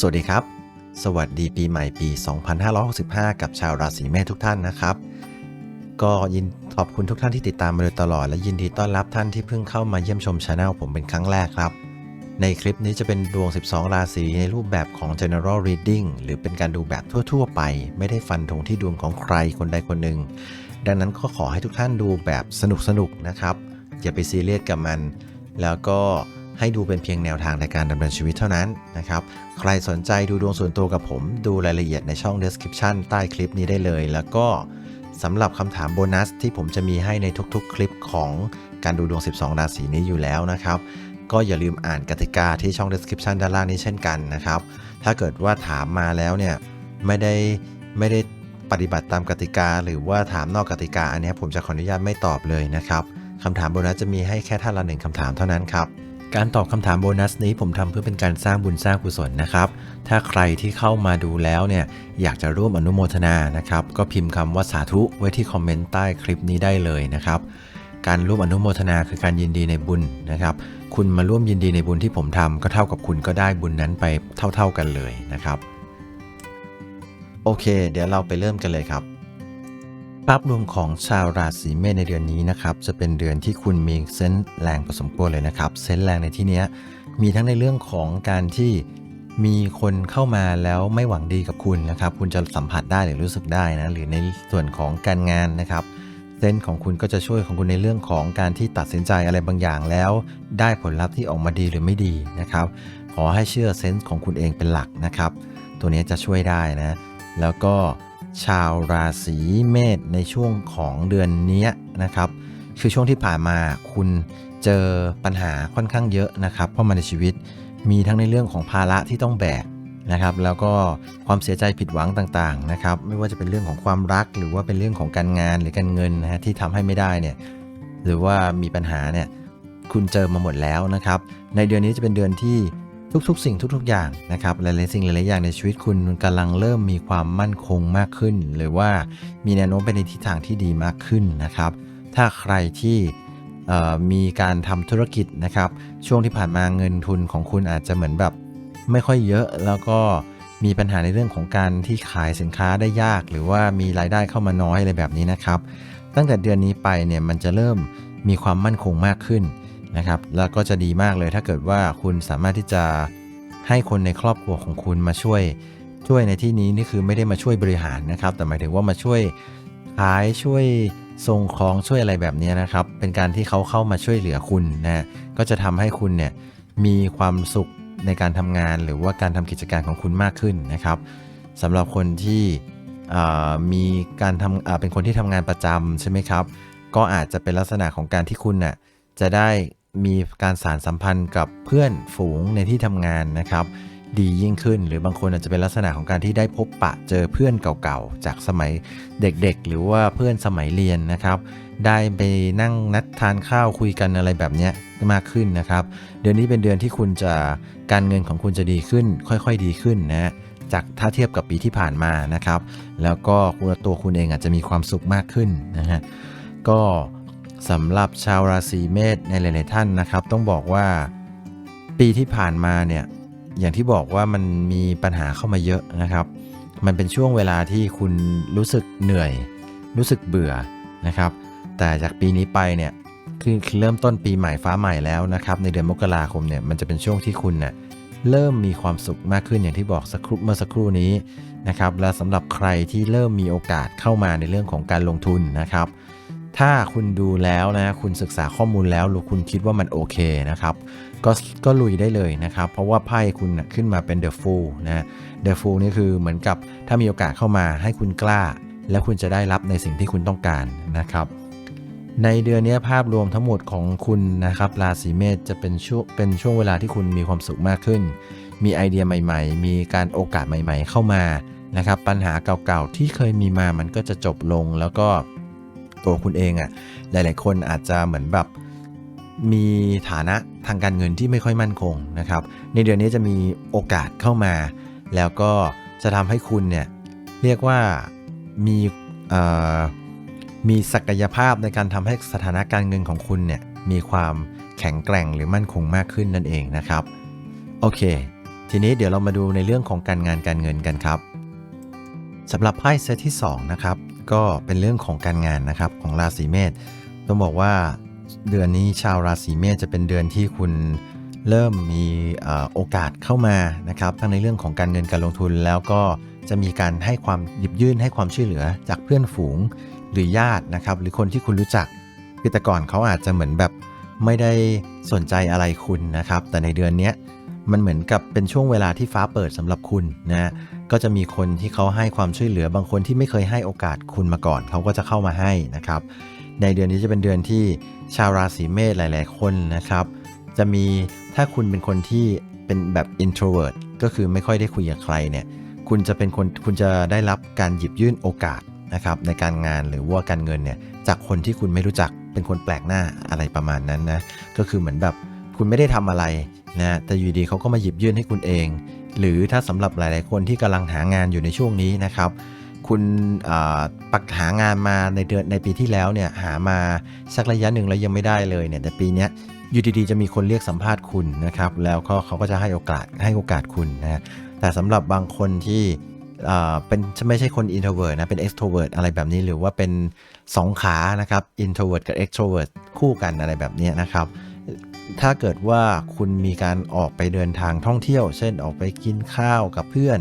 สวัสดีครับ สวัสดีปีใหม่ปี 2565 กับชาวราศีเมษทุกท่านนะครับ ก็ยินขอบคุณทุกท่านที่ติดตามมาโดยตลอด และยินดีต้อนรับท่านที่เพิ่งเข้ามาเยี่ยมชมช anel ผมเป็นครั้งแรกครับ ในคลิปนี้จะเป็นดวง 12 ราศีในรูปแบบของ general reading หรือเป็นการดูแบบทั่ว ๆ ไป ไม่ได้ฟันธงที่ดวงของใครคนใดคนหนึ่ง ดังนั้นก็ขอให้ทุกท่านดูแบบสนุกๆนะครับอย่าไปซีเรียสกับมัน แล้วก็ ให้ดูเป็นเพียงแนวทางในการดำเนินชีวิตเท่านั้นนะครับ ใครสนใจดูดวงส่วนตัวกับผม ดูรายละเอียดในช่อง description ใต้คลิปนี้ได้เลย แล้วก็สำหรับคำถามโบนัสที่ผมจะมีให้ในทุกๆ คลิปของการดูดวง 12 ราศีนี้อยู่แล้วนะครับ ก็อย่าลืมอ่านกติกาที่ช่อง description ด้านล่างนี้เช่นกันนะครับ ถ้าเกิดว่าถามมาแล้วเนี่ยไม่ได้ไม่ได้ปฏิบัติตามกติกา หรือว่าถามนอกกติกา อันนี้ผมจะขออนุญาตไม่ตอบเลยนะครับคำถามโบนัสจะมีให้แค่ท่านละหนึ่งคำถามเท่านั้นครับ การตอบคำถามโบนัสนี้ผมทำเพื่อเป็นการสร้างบุญสร้างกุศลนะครับ ถ้าใครที่เข้ามาดูแล้วเนี่ยอยากจะร่วมอนุโมทนานะครับ ก็พิมพ์คำว่าสาธุไว้ที่คอมเมนต์ใต้คลิปนี้ได้เลยนะครับ การร่วมอนุโมทนาคือการยินดีในบุญนะครับ คุณมาร่วมยินดีในบุญที่ผมทำก็เท่ากับคุณก็ได้บุญนั้นไปเท่า ๆกันเลยนะครับ โอเค เดี๋ยวเราไปเริ่มกันเลยครับ ภาพรวมของชาวราศีเมษในเดือนนี้นะครับจะเป็นเดือนที่คุณมีเซนส์แรงพอสมควรเลยนะครับเซนส์แรงในที่นี้มีทั้งในเรื่องของการที่มีคนเข้ามาแล้วไม่หวังดีกับคุณนะครับ คุณจะสัมผัสได้หรือรู้สึกได้นะหรือในส่วนของการงานนะครับเซนส์ของคุณก็จะช่วยของคุณในเรื่องของการที่ตัดสินใจอะไรบางอย่างแล้ว ได้ผลลัพธ์ที่ออกมาดีหรือไม่ดีนะครับ ขอให้เชื่อเซนส์ของคุณเองเป็นหลักนะครับ ตัวนี้จะช่วยได้นะ แล้วก็ ชาวราศีเมษในช่วงของเดือนนี้นะครับ คือช่วงที่ผ่านมาคุณเจอปัญหาค่อนข้างเยอะนะครับเข้ามาในชีวิตมีทั้งในเรื่องของภาระที่ต้องแบกนะครับ แล้วก็ความเสียใจผิดหวังต่างๆนะครับ ไม่ว่าจะเป็นเรื่องของความรัก หรือว่าเป็นเรื่องของการงานหรือการเงินนะฮะที่ทำให้ไม่ได้เนี่ยหรือว่ามีปัญหาเนี่ยคุณเจอมาหมดแล้วนะครับ ในเดือนนี้จะเป็นเดือนที่ ทุกๆ สิ่งทุกๆ อย่างนะครับหลายๆสิ่งหลายๆอย่างในชีวิตคุณกำลังเริ่มมีความมั่นคงมากขึ้น หรือว่ามีแนวโน้มไปในทิศทางที่ดีมากขึ้นนะครับ ถ้าใครที่มีการทำธุรกิจนะครับ ช่วงที่ผ่านมาเงินทุนของคุณอาจจะเหมือนแบบไม่ค่อยเยอะแล้วก็มีปัญหาในเรื่องของการที่ขายสินค้าได้ยาก หรือว่ามีรายได้เข้ามาน้อยอะไรแบบนี้นะครับ ตั้งแต่เดือนนี้ไปเนี่ยมันจะเริ่มมีความมั่นคงมากขึ้น นะครับ แล้วก็จะดีมากเลยถ้าเกิดว่าคุณสามารถที่จะให้คนในครอบครัวของคุณมาช่วยช่วยในที่นี้นี่คือไม่ได้มาช่วยบริหารนะครับ แต่หมายถึงว่ามาช่วยขายช่วยส่งของช่วยอะไรแบบนี้นะครับ เป็นการที่เขาเข้ามาช่วยเหลือคุณนะฮะก็จะทำให้คุณเนี่ยมีความสุขในการทำงาน หรือว่าการทำกิจการของคุณมากขึ้นนะครับสำหรับคนที่มีการทำเป็นคนที่ทำงานประจำใช่ไหมครับ ก็อาจจะเป็นลักษณะของการที่คุณน่ะจะได้ มีการสารสัมพันธ์กับเพื่อนฝูงในที่ทำงานนะครับ ดียิ่งขึ้น หรือบางคนอาจจะเป็นลักษณะของการที่ได้พบปะเจอเพื่อนเก่าๆ จากสมัยเด็กๆ หรือว่าเพื่อนสมัยเรียนนะครับ ได้ไปนั่งนัดทานข้าวคุยกันอะไรแบบนี้มากขึ้นนะครับ เดือนนี้เป็นเดือนที่คุณจะการเงินของคุณจะดีขึ้น ค่อยๆดีขึ้นนะจากถ้าเทียบกับปีที่ผ่านมานะครับ แล้วก็ตัวคุณเองอาจจะมีความสุขมากขึ้นนะฮะก็ สำหรับชาวราศีเมษในหลาย ๆ ท่านนะครับ ต้องบอกว่าปีที่ผ่านมาเนี่ยอย่างที่บอกว่ามันมีปัญหาเข้ามาเยอะนะครับ มันเป็นช่วงเวลาที่คุณรู้สึกเหนื่อย รู้สึกเบื่อนะครับ แต่จากปีนี้ไปเนี่ยคือเริ่มต้นปีใหม่ฟ้าใหม่แล้วนะครับ ในเดือนมกราคมเนี่ยมันจะเป็นช่วงที่คุณเนี่ยเริ่มมีความสุขมากขึ้นอย่างที่บอกสักครู่เมื่อสักครู่นี้นะครับ และสำหรับใครที่เริ่มมีโอกาสเข้ามาในเรื่องของการลงทุนนะครับ ถ้าคุณดูแล้วนะคุณศึกษาข้อมูลแล้วหรือคุณคิดว่ามันโอเคนะครับ ก็ก็ลุยได้เลยนะครับ เพราะว่าไพ่คุณขึ้นมาเป็น The Fool นะ The Fool นี่คือเหมือนกับถ้ามีโอกาสเข้ามาให้คุณกล้า และคุณจะได้รับในสิ่งที่คุณต้องการนะครับ ในเดือนนี้ภาพรวมทั้งหมดของคุณนะครับราศีเมษจะเป็นช่วงเป็นช่วงเวลาที่คุณมีความสุขมากขึ้น มีไอเดียใหม่ ๆ มีการโอกาสใหม่ ๆ เข้ามานะครับปัญหาเก่าๆที่เคยมีมามันก็จะจบลงแล้วก็ ตัวคุณเองอะ่ะหลาย ๆ คนอาจจะเหมือนแบบมีฐานะทางการเงินที่ไม่ค่อยมั่นคงนะครับ ในเดือนนี้จะมีโอกาสเข้ามา แล้วก็จะทำให้คุณเนี่ยเรียกว่ามีมีศักยภาพในการทำให้สถานะการเงินของคุณเนี่ยมีความแข็งแกร่งหรือมั่นคงมากขึ้นนั่นเองนะครับ โอเค ทีนี้เดี๋ยวเรามาดูในเรื่องของการงานการเงินกันครับสำหรับไพ่เซตที่ 2 นะครับ ก็เป็นเรื่องของการงานนะครับของราศีเมษต้องบอกว่าเดือนนี้ชาวราศีเมษจะเป็นเดือนที่คุณเริ่มมีโอกาสเข้ามานะครับทั้งในเรื่องของการเงินการลงทุน แล้วก็จะมีการให้ความหยิบยื่นให้ความช่วยเหลือจากเพื่อนฝูงหรือญาตินะครับ หรือคนที่คุณรู้จักคือแต่ก่อนเขาอาจจะเหมือนแบบไม่ได้สนใจอะไรคุณนะครับ แต่ในเดือนนี้มันเหมือนกับเป็นช่วงเวลาที่ฟ้าเปิดสำหรับคุณนะ ก็จะมีคนที่เขาให้ความช่วยเหลือบางคนที่ไม่เคยให้โอกาสคุณมาก่อน เขาก็จะเข้ามาให้นะครับ ในเดือนนี้จะเป็นเดือนที่ชาวราศีเมษหลาย ๆ คนนะครับ จะมีถ้าคุณเป็นคนที่เป็นแบบ introvert ก็คือไม่ค่อยได้คุยกับใครเนี่ยคุณจะเป็นคนคุณจะได้รับการหยิบยื่นโอกาสนะครับในการงานหรือว่าการเงินเนี่ยจากคนที่คุณไม่รู้จักเป็นคนแปลกหน้าอะไรประมาณนั้นนะก็คือเหมือนแบบคุณไม่ได้ทำอะไรนะแต่อยู่ดีเขาก็มาหยิบยื่นให้คุณเอง หรือถ้าสำหรับหลาย ๆ คนที่กำลังหางานอยู่ในช่วงนี้นะครับ คุณปักหางานมาในเดือนในปีที่แล้วเนี่ยหามาสักระยะหนึ่งแล้วยังไม่ได้เลยเนี่ยแต่ปีนี้อยู่ดี ๆ จะมีคนเรียกสัมภาษณ์คุณนะครับแล้วก็เขาก็จะให้โอกาสให้โอกาสคุณนะแต่สำหรับบางคนที่เอ่อเป็นไม่ใช่คน introvert นะ เป็น extrovert อะไรแบบนี้หรือว่าเป็น 2 ขานะครับ introvert กับ extrovert คู่กันอะไรแบบนี้นะครับ ถ้าเกิดว่าคุณมีการออกไปเดินทางท่องเที่ยว เช่นออกไปกินข้าวกับเพื่อน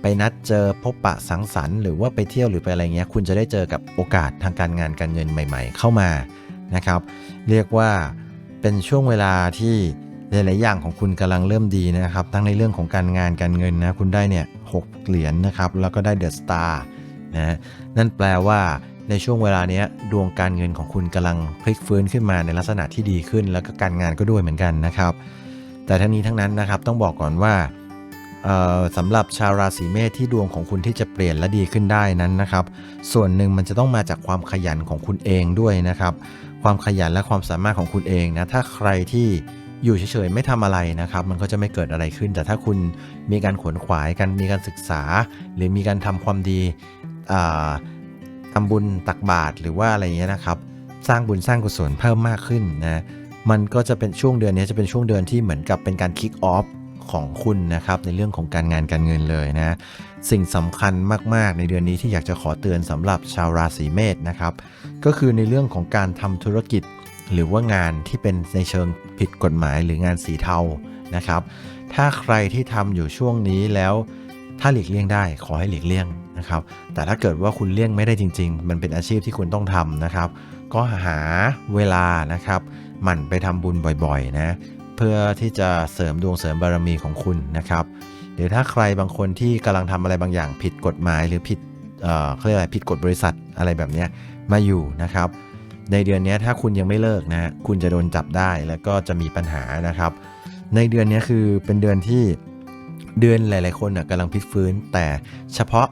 ไปนัดเจอพบปะสังสรรค์หรือว่าไปเที่ยวหรือไปอะไรเงี้ย คุณจะได้เจอกับโอกาสทางการงานการเงินใหม่ ๆ เข้ามานะครับ เรียกว่าเป็นช่วงเวลาที่หลายๆอย่างของคุณกำลังเริ่มดีนะครับ ทั้งในเรื่องของการงานการเงินนะคุณได้เนี่ยหกเหรียญนะครับแล้วก็ได้เดอะสตาร์นะนั่นแปลว่า ในช่วงเวลาเนี้ยดวงการเงินของคุณกำลังพลิกฟื้นขึ้นมาในลักษณะที่ดีขึ้น แล้วก็การงานก็ด้วยเหมือนกันนะครับ แต่ทั้งนี้ทั้งนั้นนะครับต้องบอกก่อนว่าสำหรับชาวราศีเมษที่ดวงของคุณที่จะเปลี่ยนและดีขึ้นได้นั้นนะครับ ส่วนหนึ่งมันจะต้องมาจากความขยันของคุณเองด้วยนะครับ ความขยันและความสามารถของคุณเองนะถ้าใครที่อยู่เฉยๆไม่ทำอะไรนะครับ มันก็จะไม่เกิดอะไรขึ้น แต่ถ้าคุณมีการขวนขวายกันมีการศึกษา หรือมีการทำความดี ทำบุญตักบาตรหรือว่าอะไรเงี้ยนะครับ สร้างบุญสร้างกุศลเพิ่มมากขึ้นนะมันก็จะเป็นช่วงเดือนนี้จะเป็นช่วงเดือนที่เหมือนกับเป็นการคิกออฟของคุณนะครับในเรื่องของการงานการเงินเลยนะสิ่งสำคัญมาก ๆ ในเดือนนี้ที่อยากจะขอเตือนสำหรับชาวราศีเมษนะครับ ก็คือในเรื่องของการทำธุรกิจ หรือว่างานที่เป็นในเชิงผิดกฎหมายหรืองานสีเทานะครับ ถ้าใครที่ทำอยู่ช่วงนี้แล้ว ถ้าหลีกเลี่ยงได้ขอให้หลีกเลี่ยง นะครับ แต่ถ้าเกิดว่าคุณเลี่ยงไม่ได้จริง ๆ มันเป็นอาชีพที่คุณต้องทำนะครับ ก็หาเวลานะครับหมั่นไปทำบุญบ่อยๆนะเพื่อที่จะเสริมดวงเสริมบารมีของคุณนะครับหรือถ้าใครบางคนที่กำลังทำอะไรบางอย่างผิดกฎหมาย หรือผิดเอ่อเขาเรียกอะไรผิดกฎบริษัทอะไรแบบนี้มาอยู่นะครับ ในเดือนนี้ถ้าคุณยังไม่เลิกนะคุณจะโดนจับได้แล้วก็จะมีปัญหานะครับ ในเดือนนี้คือเป็นเดือนที่เดือนหลาย ๆ คนนะกำลังพลิกฟื้น แต่เฉพาะ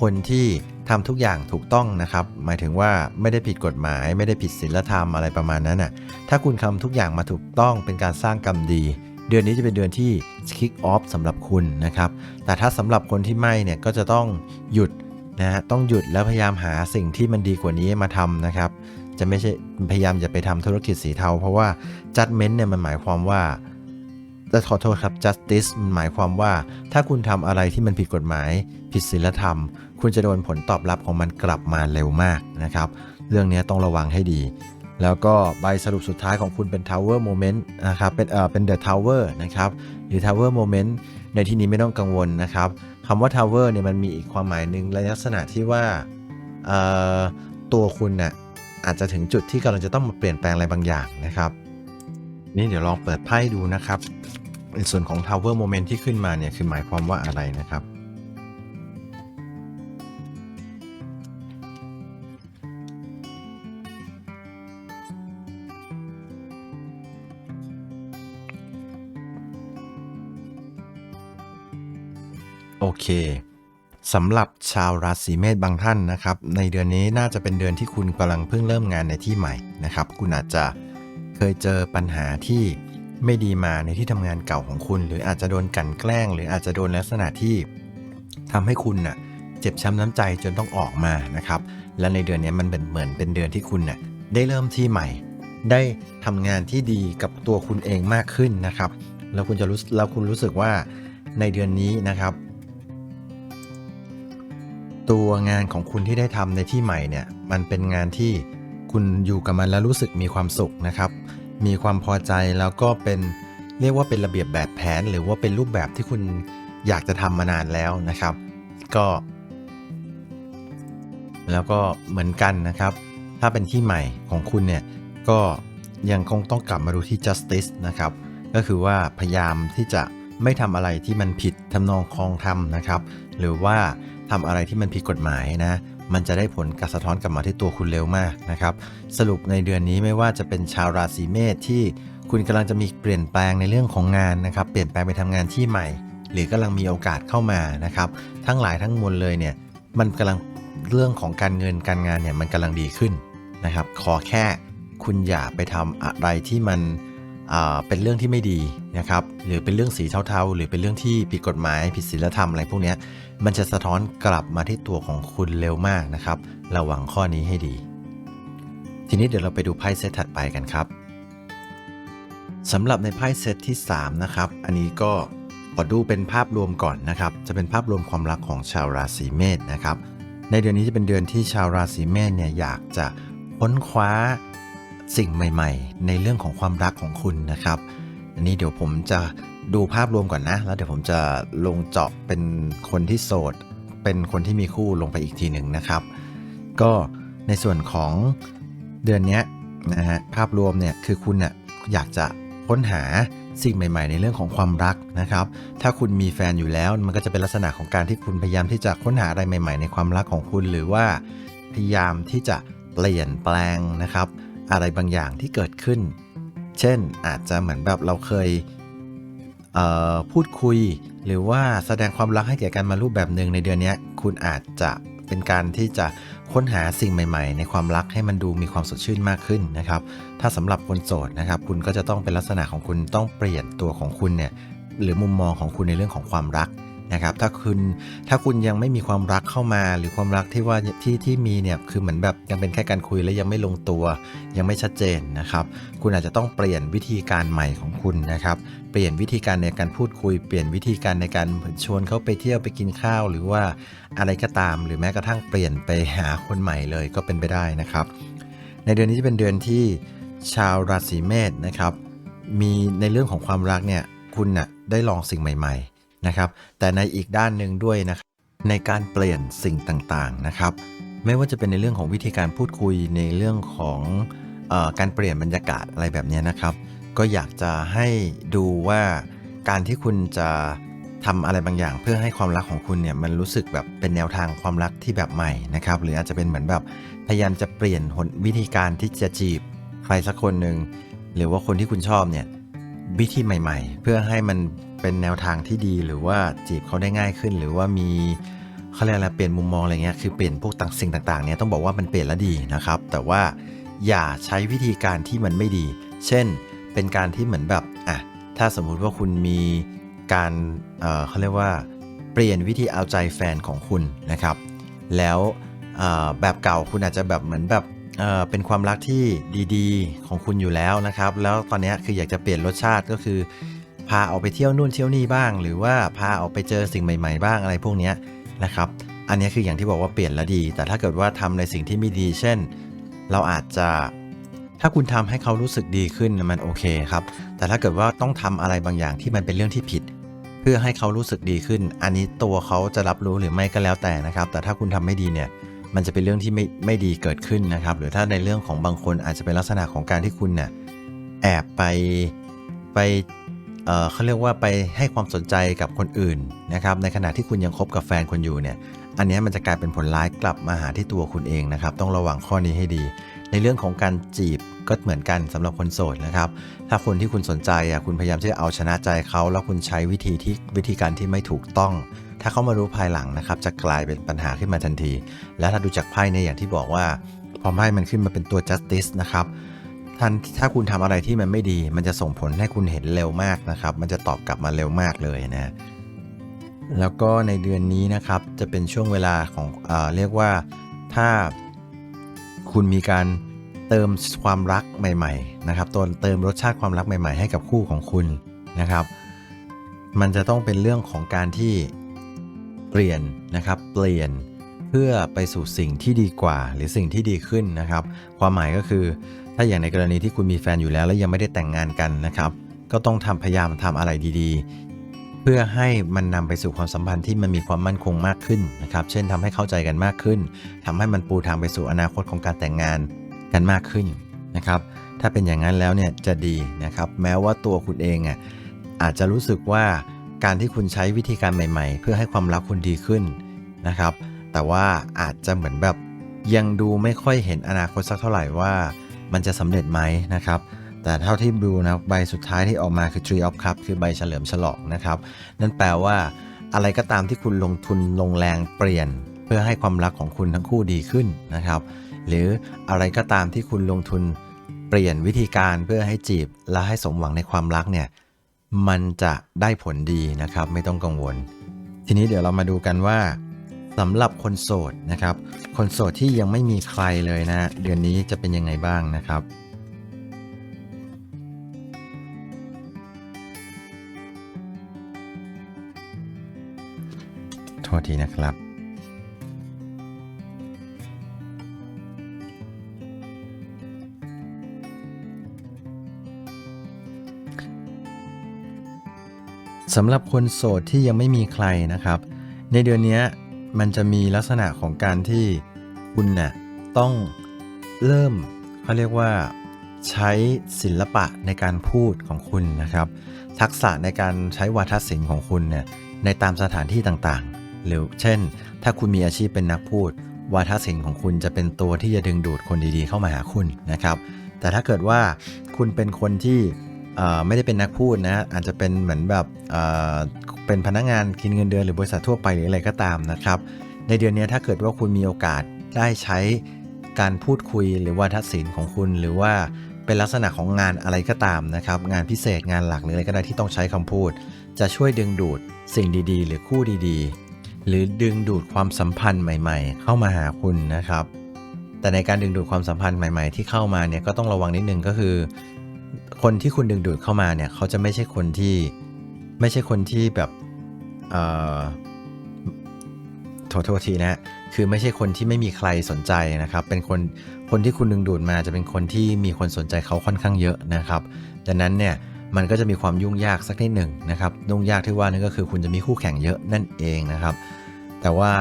คนที่ทำทุกอย่างถูกต้องนะครับ หมายถึงว่าไม่ได้ผิดกฎหมาย ไม่ได้ผิดศีลธรรมอะไรประมาณนั้นน่ะถ้าคุณทำทุกอย่างมาถูกต้องเป็นการสร้างกรรมดี เดือนนี้จะเป็นเดือนที่ kick off สำหรับคุณนะครับ แต่ถ้าสำหรับคนที่ไม่เนี่ยก็จะต้องหยุดนะฮะต้องหยุดแล้วพยายามหาสิ่งที่มันดีกว่านี้มาทำนะครับ จะไม่ใช่พยายามจะไปทำธุรกิจสีเทา เพราะว่า judgment เนี่ยมันหมายความว่า จะขอโทษครับ justice มันหมายความว่า ถ้าคุณทำอะไรที่มันผิดกฎหมาย ผิดศีลธรรม คุณจะโดนผลตอบรับของมันกลับมาเร็วมากนะครับ เรื่องนี้ต้องระวังให้ดี แล้วก็ใบสรุปสุดท้ายของคุณเป็น Tower Moment นะครับ เป็นเอ่อเป็น The Tower นะครับ หรือ Tower Moment ในที่นี้ไม่ต้องกังวลนะครับคำว่า Tower เนี่ยมันมีอีกความหมายหนึ่งในลักษณะที่ว่าเอ่อตัวคุณน่ะอาจจะถึงจุดที่กำลังจะต้องมาเปลี่ยนแปลงอะไรบางอย่างนะครับ นี่เดี๋ยวลองเปิดไพ่ดูนะครับในส่วนของ Tower Moment ที่ขึ้นมาเนี่ยคือหมายความว่าอะไรนะครับ โอเคสำหรับชาวราศีเมษบางท่านนะครับ ในเดือนนี้น่าจะเป็นเดือนที่คุณกำลังเพิ่งเริ่มงานในที่ใหม่นะครับ คุณอาจจะ เคยเจอปัญหาที่ไม่ดีมาในที่ทำงานเก่าของคุณ หรืออาจจะโดนกลันแกล้ง หรืออาจจะโดนลักษณะที่ทำให้คุณน่ะเจ็บช้ำน้ำใจจนต้องออกมานะครับ และในเดือนนี้มันเป็นเหมือนเป็นเดือนที่คุณน่ะได้เริ่มที่ใหม่ ได้ทำงานที่ดีกับตัวคุณเองมากขึ้นนะครับ แล้วคุณจะรู้แล้วคุณรู้สึกว่าในเดือนนี้นะครับ ตัวงานของคุณที่ได้ทำในที่ใหม่เนี่ยมันเป็นงานที่ คุณอยู่กับมันแล้วรู้สึกมีความสุขนะครับ มีความพอใจแล้วก็เป็นเรียกว่าเป็นระเบียบแบบแผน หรือว่าเป็นรูปแบบที่คุณอยากจะทำมานานแล้วนะครับ ก็ แล้วก็เหมือนกันนะครับ ถ้าเป็นที่ใหม่ของคุณเนี่ยก็ยังคงต้องกลับมาดูที่ justice นะครับ ก็คือว่าพยายามที่จะไม่ทำอะไรที่มันผิดทำนองคลองธรรมนะครับ หรือว่าทำอะไรที่มันผิดกฎหมายนะ มันจะได้ผลกระสะท้อนกลับมาที่ตัวคุณเร็วมากนะครับ สรุปในเดือนนี้ไม่ว่าจะเป็นชาวราศีเมษที่คุณกำลังจะมีเปลี่ยนแปลงในเรื่องของงานนะครับ เปลี่ยนแปลงไปทำงานที่ใหม่ หรือกำลังมีโอกาสเข้ามานะครับ ทั้งหลายทั้งมวลเลยเนี่ย มันกำลังเรื่องของการเงินการงานเนี่ยมันกำลังดีขึ้นนะครับ ขอแค่คุณอย่าไปทำอะไรที่มันเป็นเรื่องที่ไม่ดีนะครับ หรือเป็นเรื่องสีเทาๆ หรือเป็นเรื่องที่ผิดกฎหมายผิดศีลธรรมอะไรพวกนี้ มันจะสะท้อนกลับมาที่ตัวของคุณเร็วมากนะครับ ระวังข้อนี้ให้ดี ทีนี้เดี๋ยวเราไปดูไพ่เซตถัดไปกันครับสำหรับในไพ่เซตที่ 3 นะครับ อันนี้ก็ขอดูเป็นภาพรวมก่อนนะครับ จะเป็นภาพรวมความรักของชาวราศีเมษนะครับ ในเดือนนี้จะเป็นเดือนที่ชาวราศีเมษเนี่ยอยากจะค้นคว้าสิ่งใหม่ ๆ ในเรื่องของความรักของคุณนะครับ อันนี้เดี๋ยวผมจะดูภาพรวมก่อนนะ แล้วเดี๋ยวผมจะลงเจาะเป็นคนที่โสด เป็นคนที่มีคู่ลงไปอีกทีหนึ่งนะครับ ก็ในส่วนของเดือนนี้นะฮะภาพรวมเนี่ยคือคุณน่ะอยากจะค้นหาสิ่งใหม่ ๆ ในเรื่องของความรักนะครับ ถ้าคุณมีแฟนอยู่แล้วมันก็จะเป็นลักษณะของการที่คุณพยายามที่จะค้นหาอะไรใหม่ ๆ ในความรักของคุณ หรือว่าพยายามที่จะเปลี่ยนแปลงนะครับ อะไรบางอย่างที่เกิดขึ้น เช่นอาจจะเหมือนแบบเราเคยเพูดคุย หรือว่าแสดงความรักให้แก่กันมารูปแบบหนึ่งในเดือนนี้คุณอาจจะเป็นการที่จะค้นหาสิ่งใหม่ ๆ ในความรักให้มันดูมีความสดชื่นมากขึ้นนะครับ ถ้าสำหรับคนโสดนะครับ คุณก็จะต้องเป็นลักษณะของคุณต้องเปลี่ยนตัวของคุณเนี่ยหรือมุมมองของคุณในเรื่องของความรัก นะครับถ้าคุณถ้าคุณยังไม่มีความรักเข้ามาหรือความรักที่ว่าที่ที่มีเนี่ยคือเหมือนแบบยังเป็นแค่การคุยและยังไม่ลงตัว ยังไม่ชัดเจนนะครับ คุณอาจจะต้องเปลี่ยนวิธีการใหม่ของคุณนะครับ เปลี่ยนวิธีการในการพูดคุย เปลี่ยนวิธีการในการชวนเขาไปเที่ยวไปกินข้าว หรือว่าอะไรก็ตาม หรือแม้กระทั่งเปลี่ยนไปหาคนใหม่เลยก็เป็นไปได้นะครับ ในเดือนนี้จะเป็นเดือนที่ชาวราศีเมษนะครับ มีในเรื่องของความรักเนี่ยคุณน่ะได้ลองสิ่งใหม่ ๆ นะครับ แต่ในอีกด้านหนึ่งด้วยนะครับในการเปลี่ยนสิ่งต่างๆนะครับ ไม่ว่าจะเป็นในเรื่องของวิธีการพูดคุยในเรื่องของออการเปลี่ยนบรรยากาศอะไรแบบนี้นะครับ ก็อยากจะให้ดูว่าการที่คุณจะทำอะไรบางอย่างเพื่อให้ความรักของคุณเนี่ยมันรู้สึกแบบเป็นแนวทางความรักที่แบบใหม่นะครับหรืออาจจะเป็นเหมือนแบบพยายามจะเปลี่ยนหนวิธีการที่จะจีบใครสักคนหนึ่งหรือว่าคนที่คุณชอบเนี่ยวิธีใหม่ ๆ เพื่อให้มัน เป็นแนวทางที่ดีหรือว่าจีบเขาได้ง่ายขึ้น หรือว่ามีเขาเรียกอะไรเปลี่ยนมุมมองอะไรเงี้ยคือเปลี่ยนพวกต่างสิ่งต่างๆเนี่ยต้องบอกว่ามันเปลี่ยนแล้วดีนะครับ แต่ว่าอย่าใช้วิธีการที่มันไม่ดี เช่น เป็นการที่เหมือนแบบอะถ้าสมมุติว่าคุณมีการเเขาเรียกว่าเปลี่ยนวิธีเอาใจแฟนของคุณนะครับ แล้วแบบเก่าคุณอาจจะแบบเหมือนแบบเเป็นความรักที่ดีๆ ของคุณอยู่แล้วนะครับ แล้วตอนนี้คืออยากจะเปลี่ยนรสชาติก็คือ พาออกไปเที่ยวนู่นเที่ยวนี่บ้าง หรือว่าพาออกไปเจอสิ่งใหม่ ๆ บ้างอะไรพวกนี้นะครับ อันนี้คืออย่างที่บอกว่าเปลี่ยนแล้วดี แต่ถ้าเกิดว่าทำในสิ่งที่ไม่ดี เช่น เราอาจจะถ้าคุณทำให้เขารู้สึกดีขึ้นมันโอเคครับ แต่ถ้าเกิดว่าต้องทำอะไรบางอย่างที่มันเป็นเรื่องที่ผิด เพื่อให้เขารู้สึกดีขึ้น อันนี้ตัวเขาจะรับรู้หรือไม่ก็แล้วแต่นะครับ แต่ถ้าคุณทำไม่ดีเนี่ยมันจะเป็นเรื่องที่ไม่ไม่ดีเกิดขึ้นนะครับ หรือถ้าในเรื่องของบางคนอาจจะเป็นลักษณะของการที่คุณเนี่ยแอบไปไป เขาเรียกว่าไปให้ความสนใจกับคนอื่นนะครับในขณะที่คุณยังคบกับแฟนคนอยู่เนี่ยอันนี้มันจะกลายเป็นผลร้ายกลับมาหาที่ตัวคุณเองนะครับต้องระวังข้อนี้ให้ดี ในเรื่องของการจีบก็เหมือนกันสำหรับคนโสดนะครับถ้าคนที่คุณสนใจอะคุณพยายามที่จะเอาชนะใจเขา แล้วคุณใช้วิธีที่วิธีการที่ไม่ถูกต้อง ถ้าเขามารู้ภายหลังนะครับจะกลายเป็นปัญหาขึ้นมาทันที และถ้าดูจากไพ่ในยอย่างที่บอกว่าพอไพ่มันขึ้นมาเป็นตัว justice นะครับ ท่านถ้าคุณทำอะไรที่มันไม่ดี มันจะส่งผลให้คุณเห็นเร็วมากนะครับ มันจะตอบกลับมาเร็วมากเลยนะแล้วก็ในเดือนนี้นะครับจะเป็นช่วงเวลาของเออเรียกว่าถ้าคุณมีการเติมความรักใหม่ ๆ นะครับตัวเติมรสชาติความรักใหม่ ๆ ให้กับคู่ของคุณนะครับ มันจะต้องเป็นเรื่องของการที่เปลี่ยนนะครับเปลี่ยนเพื่อไปสู่สิ่งที่ดีกว่า หรือสิ่งที่ดีขึ้นนะครับ ความหมายก็คือ ถ้าอย่างในกรณีที่คุณมีแฟนอยู่แล้วแล้วยังไม่ได้แต่งงานกันนะครับ ก็ต้องทำพยายามทำอะไรดีๆ เพื่อให้มันนำไปสู่ความสัมพันธ์ที่มันมีความมั่นคงมากขึ้นนะครับ เช่นทำให้เข้าใจกันมากขึ้นทำให้มันปูทางไปสู่อนาคตของการแต่งงานกันมากขึ้นนะครับ ถ้าเป็นอย่างนั้นแล้วเนี่ยจะดีนะครับ แม้ว่าตัวคุณเองอะอาจจะรู้สึกว่าการที่คุณใช้วิธีการใหม่ ๆ เพื่อให้ความรักคุณดีขึ้นนะครับ แต่ว่าอาจจะเหมือนแบบยังดูไม่ค่อยเห็นอนาคตสักเท่าไหร่ว่า มันจะสำเร็จไหมนะครับแต่เท่าที่ดูนะใบสุดท้ายที่ออกมาคือ Tree of Cup คือใบเฉลิมฉลองนะครับ นั่นแปลว่าอะไรก็ตามที่คุณลงทุนลงแรงเปลี่ยน เพื่อให้ความรักของคุณทั้งคู่ดีขึ้นนะครับ หรืออะไรก็ตามที่คุณลงทุนเปลี่ยนวิธีการเพื่อให้จีบและให้สมหวังในความรักเนี่ยมันจะได้ผลดีนะครับ ไม่ต้องกังวล ทีนี้เดี๋ยวเรามาดูกันว่า สำหรับคนโสดนะครับ คนโสดที่ยังไม่มีใครเลยนะ เดือนนี้จะเป็นยังไงบ้างนะครับโทษทีนะครับ สำหรับคนโสดที่ยังไม่มีใครนะครับ ในเดือนนี้ มันจะมีลักษณะของการที่คุณน่ะต้องเริ่มเขาเรียกว่าใช้ศิลปะในการพูดของคุณนะครับ ทักษะในการใช้วาทศิลป์ของคุณเนี่ยในตามสถานที่ต่างๆ หรือเช่น ถ้าคุณมีอาชีพเป็นนักพูด วาทศิลป์ของคุณจะเป็นตัวที่จะดึงดูดคนดีๆ เข้ามาหาคุณนะครับ แต่ถ้าเกิดว่าคุณเป็นคนที่ไม่ได้เป็นนักพูดนะอาจจะเป็นเหมือนแบบ เป็นพนักงานกินเงินเดือนหรือบริษัททั่วไปหรืออะไรก็ตามนะครับ ในเดือนนี้ถ้าเกิดว่าคุณมีโอกาสได้ใช้การพูดคุยหรือว่าทัศศิลป์ของคุณ หรือว่าเป็นลักษณะของงานอะไรก็ตามนะครับ งานพิเศษงานหลักหรืออะไรก็ได้ที่ต้องใช้คำพูด จะช่วยดึงดูดสิ่งดีๆ หรือคู่ดีๆ หรือดึงดูดความสัมพันธ์ใหม่ ๆ เข้ามาหาคุณนะครับ แต่ในการดึงดูดความสัมพันธ์ใหม่ ๆ ที่เข้ามาเนี่ยก็ต้องระวังนิดนึงก็คือ คนที่คุณดึงดูดเข้ามาเนี่ยเขาจะไม่ใช่คนที่ ไม่ใช่คนที่แบบเอ่อโทษโทษทีนะฮะคือไม่ใช่คนที่ไม่มีใครสนใจนะครับ เป็นคนคนที่คุณดึงดูดมาจะเป็นคนที่มีคนสนใจเขาค่อนข้างเยอะนะครับ ดังนั้นเนี่ยมันก็จะมีความยุ่งยากสักนิดหนึ่งนะครับ ยุ่งยากที่ว่านั่นก็คือคุณจะมีคู่แข่งเยอะนั่นเองนะครับ แต่ว่า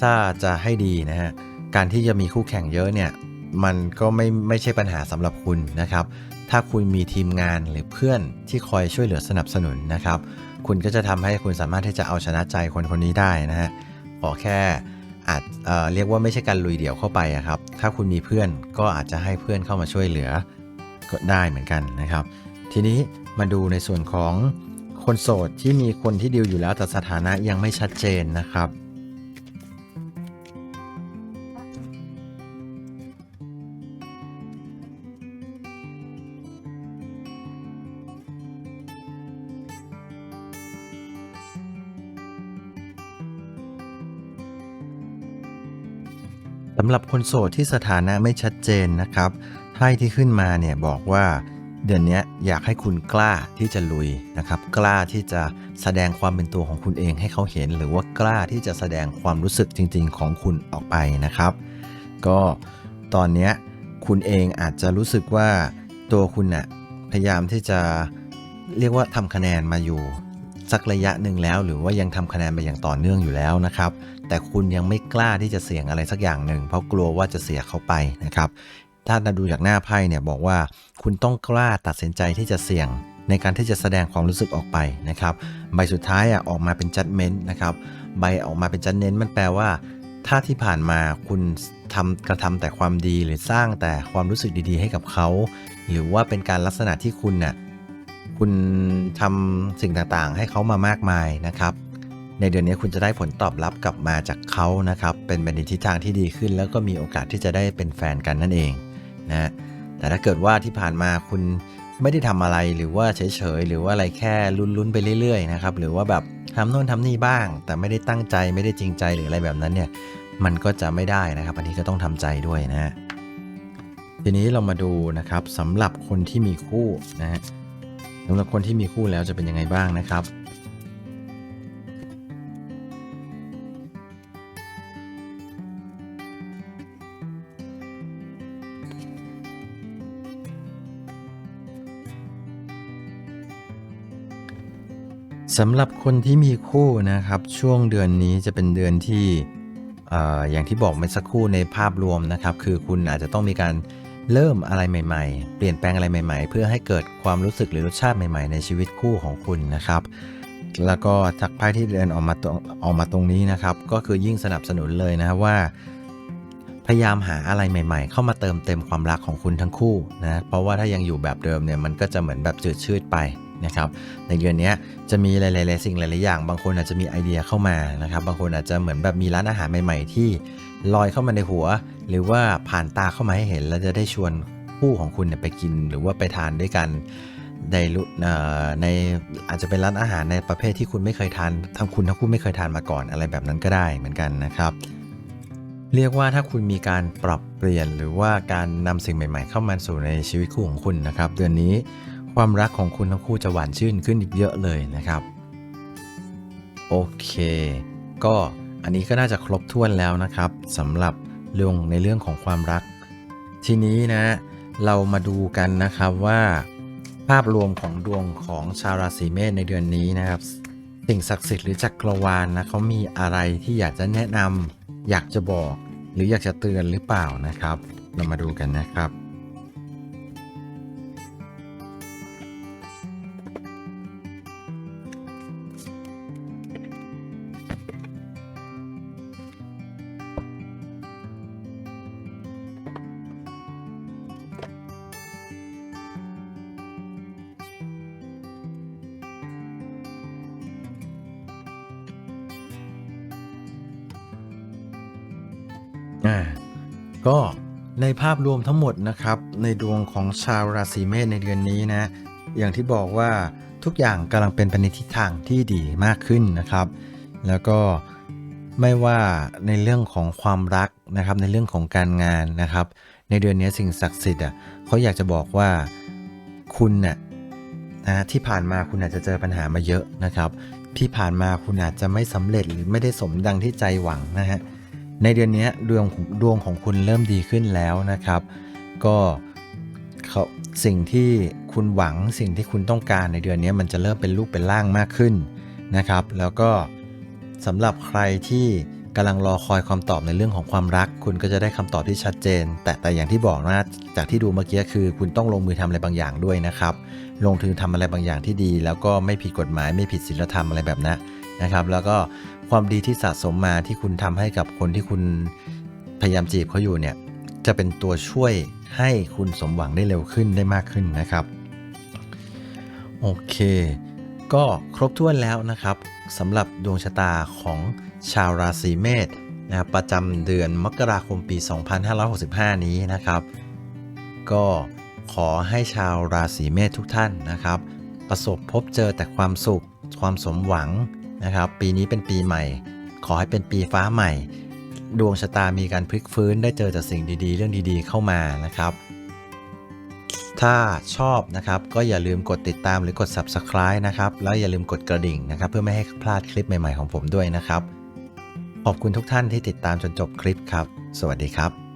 ถ้าจะให้ดีนะฮะ การที่จะมีคู่แข่งเยอะเนี่ย มันก็ไม่ไม่ใช่ปัญหาสำหรับคุณนะครับ ถ้าคุณมีทีมงานหรือเพื่อนที่คอยช่วยเหลือสนับสนุนนะครับ คุณก็จะทำให้คุณสามารถที่จะเอาชนะใจคนคนนี้ได้นะฮะขอแค่อาจเอเรียกว่าไม่ใช่การลุยเดี่ยวเข้าไปอะครับ ถ้าคุณมีเพื่อนก็อาจจะให้เพื่อนเข้ามาช่วยเหลือก็ได้เหมือนกันนะครับ ทีนี้มาดูในส่วนของคนโสดที่มีคนที่ดีลอยู่แล้วแต่สถานะยังไม่ชัดเจนนะครับ สำหรับคนโสดที่สถานะไม่ชัดเจนนะครับไพ่ที่ขึ้นมาเนี่ยบอกว่า เดือนนี้อยากให้คุณกล้าที่จะลุยนะครับ กล้าที่จะแสดงความเป็นตัวของคุณเองให้เขาเห็น หรือว่ากล้าที่จะแสดงความรู้สึกจริง ๆ ของคุณออกไปนะครับ ก็ตอนนี้คุณเองอาจจะรู้สึกว่าตัวคุณน่ะพยายามที่จะเรียกว่าทำคะแนนมาอยู่สักระยะหนึ่งแล้ว หรือว่ายังทำคะแนนไปอย่างต่อเนื่องอยู่แล้วนะครับ แต่คุณยังไม่กล้าที่จะเสี่ยงอะไรสักอย่างหนึ่ง เพราะกลัวว่าจะเสียเขาไปนะครับ ถ้าดูจากหน้าไพ่เนี่ยบอกว่าคุณต้องกล้าตัดสินใจที่จะเสี่ยง ในการที่จะแสดงความรู้สึกออกไปนะครับ ใบสุดท้ายอะออกมาเป็นจัดเมนต์นะครับ ใบออกมาเป็นจัดเน้นมันแปลว่า ถ้าที่ผ่านมาคุณทำกระทำแต่ความดีหรือสร้างแต่ความรู้สึกดีๆ ให้กับเขา หรือว่าเป็นการลักษณะที่คุณน่ะคุณทำสิ่งต่างๆ ให้เขามามากมายนะครับ ในเดือนนี้คุณจะได้ผลตอบรับกลับมาจากเขานะครับ เป็นไปในทิศทางที่ดีขึ้น แล้วก็มีโอกาสที่จะได้เป็นแฟนกันนั่นเองนะแต่ถ้าเกิดว่าที่ผ่านมาคุณไม่ได้ทำอะไรหรือว่าเฉยๆหรือว่าอะไรแค่ลุ้นๆไปเรื่อยๆนะครับหรือว่าแบบทำโน่นทำนี่บ้าง แต่ไม่ได้ตั้งใจไม่ได้จริงใจหรืออะไรแบบนั้นเนี่ยมันก็จะไม่ได้นะครับ อันนี้ก็ต้องทำใจด้วยนะฮะทีนี้เรามาดูนะครับสำหรับคนที่มีคู่นะฮะสำหรับคนที่มีคู่แล้วจะเป็นยังไงบ้างนะครับ สำหรับคนที่มีคู่นะครับ ช่วงเดือนนี้จะเป็นเดือนที่ออย่างที่บอกเมื่อสักครู่ในภาพรวมนะครับ คือคุณอาจจะต้องมีการเริ่มอะไรใหม่ๆ เปลี่ยนแปลงอะไรใหม่ ๆ เพื่อให้เกิดความรู้สึกหรือรสชาติใหม่ๆ ในชีวิตคู่ของคุณนะครับ แล้วก็จากไพ่ที่เดินออกมาตรงออกมาตรงนี้นะครับ ก็คือยิ่งสนับสนุนเลยนะครับว่า พยายามหาอะไรใหม่ ๆ เข้ามาเติมเต็มความรักของคุณทั้งคู่นะเพราะว่าถ้ายังอยู่แบบเดิมเนี่ยมันก็จะเหมือนแบบจืดชืดไป นะครับในเดือนนี้จะมีหลายๆสิ่งหลายๆอย่าง บางคนอาจจะมีไอเดียเข้ามานะครับบางคนอาจจะเหมือนแบบมีร้านอาหารใหม่ ๆ ที่ลอยเข้ามาในหัว หรือว่าผ่านตาเข้ามาให้เห็น แล้วจะได้ชวนคู่ของคุณเนี่ยไปกินหรือว่าไปทานด้วยกันในรู้เอ่อในอาจจะเป็นร้านอาหารในประเภทที่คุณไม่เคยทานทั้งคุณทั้งคู่ไม่เคยทานมาก่อนอะไรแบบนั้นก็ได้เหมือนกันนะครับ เรียกว่าถ้าคุณมีการปรับเปลี่ยนหรือว่าการนำสิ่งใหม่ ๆ เข้ามาสู่ในชีวิตคู่ของคุณนะครับ เดือนนี้ ความรักของคุณทั้งคู่จะหวานชื่นขึ้นอีกเยอะเลยนะครับ โอเค ก็อันนี้ก็น่าจะครบถ้วนแล้วนะครับสำหรับเรื่องในเรื่องของความรัก ทีนี้นะเรามาดูกันนะครับว่าภาพรวมของดวงของชาวราศีเมษในเดือนนี้นะครับสิ่งศักดิ์สิทธิ์หรือจักรวาลนะเขามีอะไรที่อยากจะแนะนำอยากจะบอก หรืออยากจะเตือนหรือเปล่านะครับ เรามาดูกันนะครับ อ่าก็ในภาพรวมทั้งหมดนะครับ ในดวงของชาวราศีเมษในเดือนนี้นะ อย่างที่บอกว่าทุกอย่างกำลังเป็นไปในทิศทางที่ดีมากขึ้นนะครับ แล้วก็ไม่ว่าในเรื่องของความรักนะครับ ในเรื่องของการงานนะครับ ในเดือนนี้สิ่งศักดิ์สิทธิ์อะเขาอยากจะบอกว่าคุณน่ะนะที่ผ่านมาคุณอาจจะเจอปัญหามาเยอะนะครับ ที่ผ่านมาคุณอาจจะไม่สำเร็จหรือไม่ได้สมดังที่ใจหวังนะฮะ ในเดือนนี้ดวงของดวงของคุณเริ่มดีขึ้นแล้วนะครับ ก็สิ่งที่คุณหวังสิ่งที่คุณต้องการในเดือนนี้มันจะเริ่มเป็นรูปเป็นร่างมากขึ้นนะครับ แล้วก็สำหรับใครที่กำลังรอคอยคำตอบในเรื่องของความรัก คุณก็จะได้คำตอบที่ชัดเจน แต่แต่อย่างที่บอกนะจากที่ดูเมื่อกี้คือ คุณต้องลงมือทำอะไรบางอย่างด้วยนะครับ ลงทุนทำอะไรบางอย่างที่ดี แล้วก็ไม่ผิดกฎหมายไม่ผิดศีลธรรมอะไรแบบนั้น นะครับ แล้วก็ความดีที่สะสมมาที่คุณทำให้กับคนที่คุณพยายามจีบเขาอยู่เนี่ยจะเป็นตัวช่วยให้คุณสมหวังได้เร็วขึ้นได้มากขึ้นนะครับ โอเค ก็ครบถ้วนแล้วนะครับสำหรับดวงชะตาของชาวราศีเมษนะครับประจำเดือนมกราคมปี 2565 นี้นะครับ ก็ขอให้ชาวราศีเมษทุกท่านนะครับ ประสบพบเจอแต่ความสุข ความสมหวัง นะครับ ปีนี้เป็นปีใหม่ ขอให้เป็นปีฟ้าใหม่ ดวงชะตามีการพลิกฟื้นได้เจอแต่สิ่งดีๆ เรื่องดีๆเข้ามานะครับ ถ้าชอบนะครับก็อย่าลืมกดติดตามหรือกด subscribe นะครับแล้วอย่าลืมกดกระดิ่งนะครับ เพื่อไม่ให้พลาดคลิปใหม่ๆของผมด้วยนะครับ ขอบคุณทุกท่านที่ติดตามจนจบคลิปครับ สวัสดีครับ